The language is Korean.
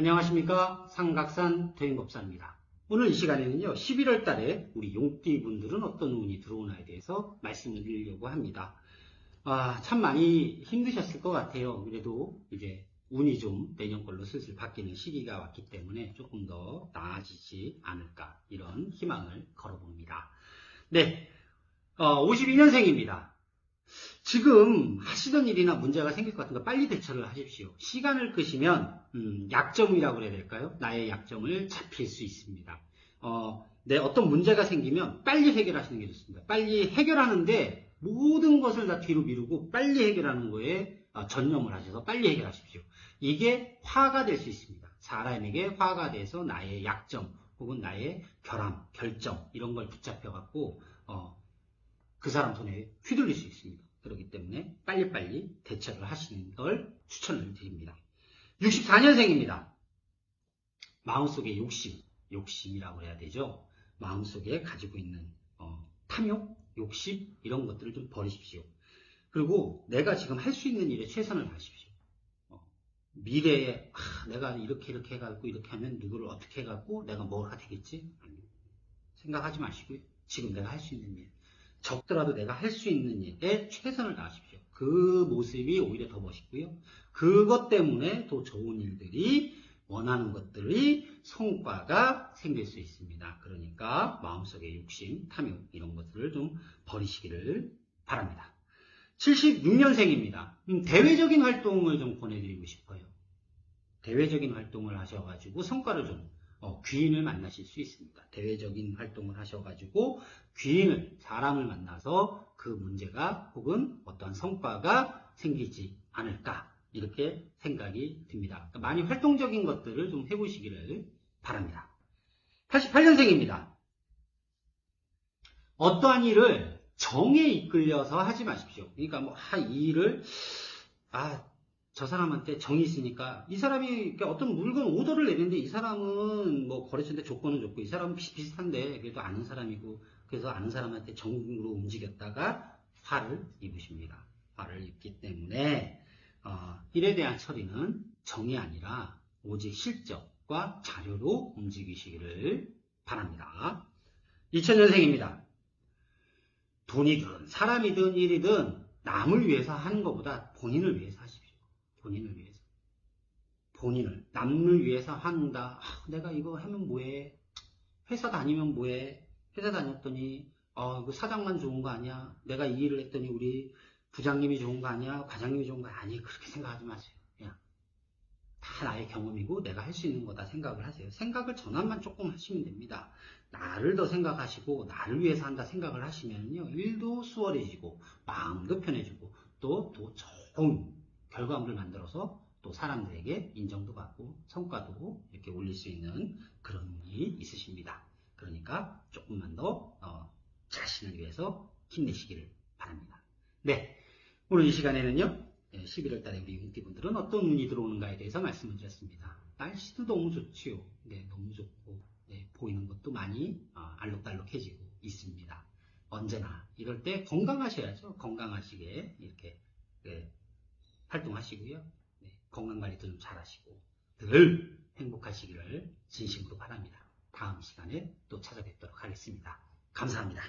안녕하십니까 상각산 도인법사입니다. 오늘 이 시간에는요 11월 달에 우리 용띠 분들은 어떤 운이 들어오나에 대해서 말씀을 드리려고 합니다. 아, 참 많이 힘드셨을 것 같아요. 그래도 이제 운이 좀 내년 걸로 슬슬 바뀌는 시기가 왔기 때문에 조금 더 나아지지 않을까 이런 희망을 걸어봅니다. 네, 어, 52년생입니다. 지금 하시던 일이나 문제가 생길 것 같은 거 빨리 대처를 하십시오. 시간을 끄시면 음, 약점이라고 그래야 될까요? 나의 약점을 잡힐 수 있습니다. 어, 내 어떤 문제가 생기면 빨리 해결하시는 게 좋습니다. 빨리 해결하는데 모든 것을 다 뒤로 미루고 빨리 해결하는 거에 어, 전념을 하셔서 빨리 해결하십시오. 이게 화가 될 수 있습니다. 사람에게 화가 돼서 나의 약점 혹은 나의 결함, 결정 이런 걸 붙잡혀 갖고 어, 그 사람 손에 휘둘릴 수 있습니다. 그렇기 때문에 빨리빨리 대처를 하시는 걸 추천을 드립니다. 64년생입니다. 마음속에 욕심, 욕심이라고 해야 되죠. 마음속에 가지고 있는 어, 탐욕, 욕심 이런 것들을 좀 버리십시오. 그리고 내가 지금 할 수 있는 일에 최선을 다하십시오. 어, 미래에 아, 내가 이렇게 이렇게 해갖고 이렇게 하면 누구를 어떻게 해갖고 내가 뭐가 되겠지? 생각하지 마시고요. 지금 내가 할 수 있는 일, 적더라도 내가 할 수 있는 일에 최선을 다하십시오. 그 모습이 오히려 더 멋있고요. 그것 때문에 더 좋은 일들이 원하는 것들이 성과가 생길 수 있습니다. 그러니까 마음속의 욕심, 탐욕 이런 것들을 좀 버리시기를 바랍니다. 76년생입니다. 음, 대외적인 활동을 좀 보내드리고 싶어요. 대외적인 활동을 하셔가지고 성과를 좀 어, 귀인을 만나실 수 있습니다. 대외적인 활동을 하셔가지고 귀인을 사람을 만나서 그 문제가 혹은 어떤 성과가 생기지 않을까 이렇게 생각이 듭니다. 그러니까 많이 활동적인 것들을 좀 해보시기를 바랍니다. 88년생입니다. 어떠한 일을 정에 이끌려서 하지 마십시오. 그러니까 뭐, 아, 이 일을, 아, 저 사람한테 정이 있으니까 이 사람이 어떤 물건 오더를 내는데 이 사람은 뭐 거래처인데 조건은 좋고 이 사람은 비슷비슷한데 그래도 아는 사람이고 그래서 아는 사람한테 정으로 움직였다가 화를 입으십니다. 화를 입기 때문에 어, 일에 대한 처리는 정이 아니라 오직 실적과 자료로 움직이시기를 바랍니다. 2000년생입니다. 돈이든 사람이든 일이든 남을 위해서 하는 것보다 본인을 위해서 하십시오. 본인을 위해서. 본인을. 남을 위해서 한다. 아, 내가 이거 하면 뭐해? 회사 다니면 뭐해? 회사 다녔더니, 어, 그 사장만 좋은 거 아니야? 내가 이 일을 했더니 우리 부장님이 좋은 거 아니야? 과장님이 좋은 거 아니? 그렇게 생각하지 마세요. 그냥. 다 나의 경험이고 내가 할 수 있는 거다 생각을 하세요. 생각을 전환만 조금 하시면 됩니다. 나를 더 생각하시고 나를 위해서 한다 생각을 하시면요. 일도 수월해지고 마음도 편해지고 또, 또 좋은 결과물을 만들어서 또 사람들에게 인정도 받고 성과도 이렇게 올릴 수 있는 그런 운이 있으십니다. 그러니까 조금만 더 어, 자신을 위해서 힘내시기를 바랍니다. 네, 오늘 이 시간에는요. 11월 달에 우리 용띠분들은 어떤 운이 들어오는가에 대해서 말씀을 드렸습니다. 날씨도 너무 좋지요. 네, 너무 좋고 네, 보이는 것도 많이 어, 알록달록해지고 있습니다. 언제나 이럴 때 건강하셔야죠. 건강하시게 이렇게 네, 활동하시고요. 네, 건강관리도 좀 잘하시고 늘 행복하시기를 진심으로 바랍니다. 다음 시간에 또 찾아뵙도록 하겠습니다. 감사합니다.